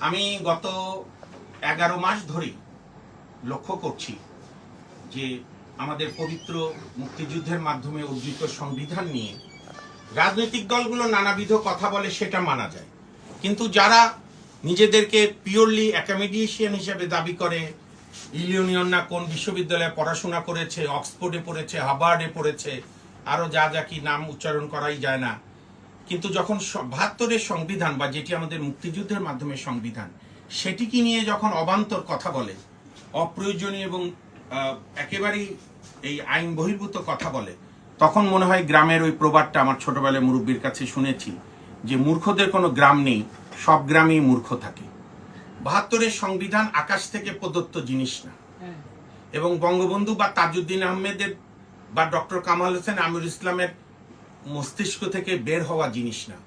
আমি গত এগারো মাস ধরেই লক্ষ্য করছি যে আমাদের পবিত্র মুক্তিযুদ্ধের মাধ্যমে অর্জিত সংবিধান নিয়ে রাজনৈতিক দলগুলো নানাবিধ কথা বলে সেটা মানা যায়। কিন্তু যারা নিজেদেরকে পিওরলি অ্যাকাডেমিশিয়ান হিসেবে দাবি করে ইলিয়নিয়ন না কোন বিশ্ববিদ্যালয়ে পড়াশোনা করেছে অক্সফোর্ডে পড়েছে হাবার্ডে পড়েছে আরও যা যা কি নাম উচ্চারণ করাই যায় না কিন্তু যখন বাহাত্তরের সংবিধান বা যেটি আমাদের মুক্তিযুদ্ধের মাধ্যমে সংবিধান সেটিকে নিয়ে যখন অবান্তর কথা বলে অপ্রয়োজনীয় এবং একেবারেই এই আইন বহির্ভূত কথা বলে তখন মনে হয় গ্রামের ওই প্রবাদটা আমার ছোটবেলায় মুরব্বীর কাছে শুনেছি যে মূর্খদের কোনো গ্রাম নেই সব গ্রামেই মূর্খ থাকে। বাহাত্তরের সংবিধান আকাশ থেকে প্রদত্ত জিনিস না। এবং বঙ্গবন্ধু বা তাজউদ্দিন আহমেদের বা ডক্টর কামাল হোসেন আমির ইসলামের মস্তিষ্ক থেকে বের হওয়া জিনিস না।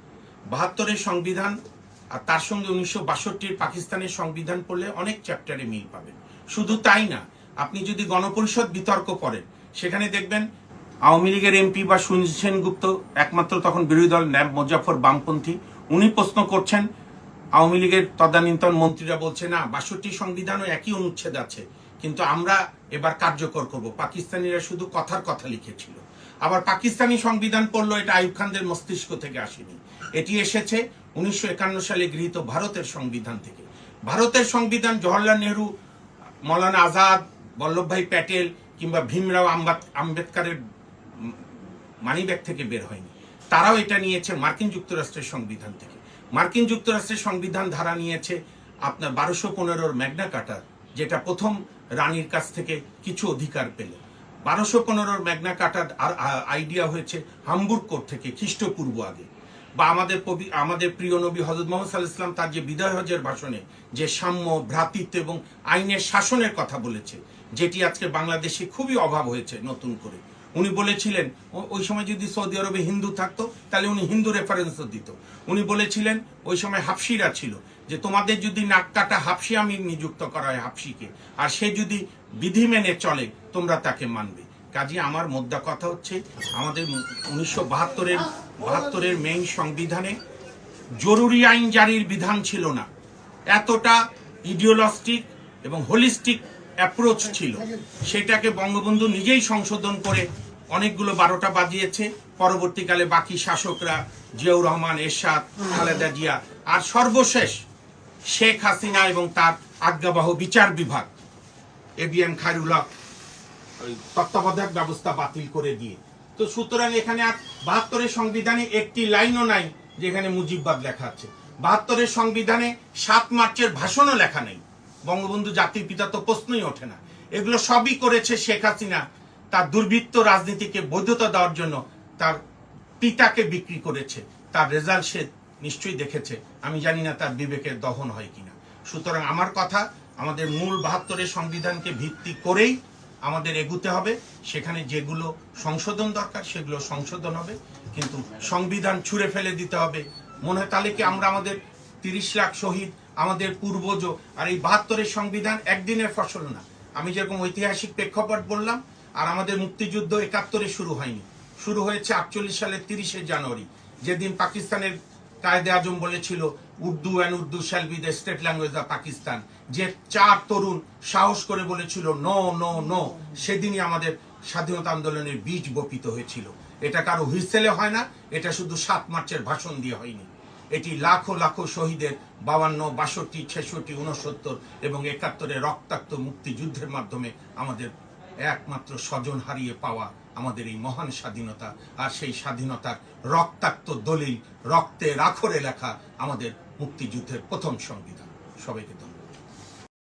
বাহাত্তরের সংবিধান আর তার সঙ্গে উনিশশো বাষট্টির পাকিস্তানের সংবিধান পড়লে অনেক চ্যাপ্টারে মিল পাবেন। শুধু তাই না, আপনি যদি গণপরিষদ বিতর্ক করেন, সেখানে দেখবেন আওয়ামী লীগের এমপি বা সুনীল সেনগুপ্ত একমাত্র তখন বিরোধী দল ন্যাব মোজাফর বামপন্থী, উনি প্রশ্ন করছেন, আওয়ামী লীগের তদানীন্তন মন্ত্রীরা বলছে, না বাষট্টি সংবিধানও একই অনুচ্ছেদ আছে, কিন্তু আমরা এবার কার্যকর করব। পাকিস্তানিরা শুধু কথার কথা লিখেছিল। আবার পাকিস্তানি সংবিধান পড়ল, এটা আইব খানদের মস্তিষ্ক থেকে আসেনি। এটি এসেছে উনিশশো একান্ন সালে গৃহীত ভারতের সংবিধান থেকে। ভারতের সংবিধান জওয়াহরলাল নেহরু, মৌলানা আজাদ, বল্লভভাই প্যাটেল কিংবা ভীমরাও আম্বেদকারের মানিব্যাগ থেকে বের হয়নি। তারাও এটা নিয়েছে মার্কিন যুক্তরাষ্ট্রের সংবিধান থেকে। মার্কিন যুক্তরাষ্ট্রের সংবিধান ধারা নিয়েছে আপনার বারোশো পনেরোর ম্যাগনা কাটার, যেটা প্রথম রানীর কাছ থেকে কিছু অধিকার পেল বারোশো পনেরোর ম্যাগনা কাটার আইডিয়া হয়েছে হামবুর্গ কোর্ট থেকে, খ্রিস্টপূর্ব আগে। বা আমাদের আমাদের প্রিয় নবী হজরত মোহাম্মদ সাল্লাহ ইসলাম তার যে বিদায় হজের ভাষণে যে সাম্য, ভ্রাতৃত্ব এবং আইনের শাসনের কথা বলেছে, যেটি আজকে বাংলাদেশে খুবই অভাব হয়েছে নতুন করে। উনি বলেছিলেন ওই সময় যদি সৌদি আরবে হিন্দু থাকতো, তাহলে উনি হিন্দু রেফারেন্সও দিত। উনি বলেছিলেন, ওই সময় হাফসিরা ছিল যে তোমাদের যদি নাক কাটা হাফসি আমি নিযুক্ত করা হয় হাফসিকে, আর সে যদি বিধি মেনে চলে, তোমরা তাকে মানবে। কাজে, আমার মোদ্দা কথা হচ্ছে, আমাদের উনিশশো বাহাত্তরের বাহাত্তরের মেইন সংবিধানে জরুরি আইন জারির বিধান ছিল না। এতটা ইডিওলস্টিক এবং হোলিস্টিক অ্যাপ্রোচ ছিল। সেটাকে বঙ্গবন্ধু নিজেই সংশোধন করে অনেকগুলো বারোটা বাজিয়েছে। পরবর্তীকালে বাকি শাসকরা জিয়াউর রহমান, এরশাদ, খালেদা জিয়া, আর সর্বশেষ শেখ হাসিনা এবং তার আজ্ঞাবহ বিচার বিভাগ, এবিএম খায়রুল্লাহ ওই তত্ত্বাবধায়ক ব্যবস্থা বাতিল করে দিয়ে। তো সুতরাং এখানে আর বাহাত্তরের সংবিধানে একটি লাইনও নাই যেখানে মুজিববাদ লেখা আছে। বাহাত্তরের সংবিধানে সাত মার্চের ভাষণও লেখা নেই। বঙ্গবন্ধু জাতির পিতা তো প্রশ্নই ওঠে না। এগুলো সবই করেছে শেখ হাসিনা তার দুর্বৃত্ত রাজনীতিকে বৈধতা দেওয়ার জন্য তার পিতাকে বিক্রি করেছে। তার রেজাল্ট সে নিশ্চয়ই দেখেছে। আমি জানি না তার বিবেকের দহন হয় কিনা। সুতরাং আমার কথা, আমাদের মূল বাহাত্তরের সংবিধানকে ভিত্তি করেই আমাদের এগুতে হবে। সেখানে যেগুলো সংশোধন দরকার, সেগুলো সংশোধন হবে। কিন্তু সংবিধান ছুঁড়ে ফেলে দিতে হবে। মনে হয় তাহলে কি আমরা আমাদের তিরিশ লাখ শহীদ, আমাদের পূর্বজ আর এই বাহাত্তরের সংবিধান একদিনের ফসল না। আমি যেরকম ঐতিহাসিক প্রেক্ষাপট বললাম, আর আমাদের মুক্তিযুদ্ধ একাত্তরে শুরু হয়নি। শুরু হয়েছে আটচল্লিশ সালের তিরিশে জানুয়ারি, যেদিন পাকিস্তানের কায়দে আজম বলেছিল, Urdu and Urdu shall be the state language of Pakistan যে চার তরুণ সাহস করে বলেছিল নো নো নো সেদিনই আমাদের স্বাধীনতা আন্দোলনের বীজ বপিত হয়েছিল। এটা কারও হুইসেলে হয় না, এটা শুধু সাত মার্চের ভাষণ দিয়ে হয়নি। এটি লাখো লাখো শহীদের বাবান্ন বাষট্টি, ছেষট্টি উনসত্তর এবং একাত্তরে রক্তাক্ত মুক্তিযুদ্ধের মাধ্যমে আমাদের একমাত্র স্বজন হারিয়ে পাওয়া আমাদের এই মহান স্বাধীনতা আর সেই স্বাধীনতার রক্তাক্ত দলিল রক্তে রাখরে লেখা আমাদের মুক্তিযুদ্ধের প্রথম সংবিধান। সবাইকে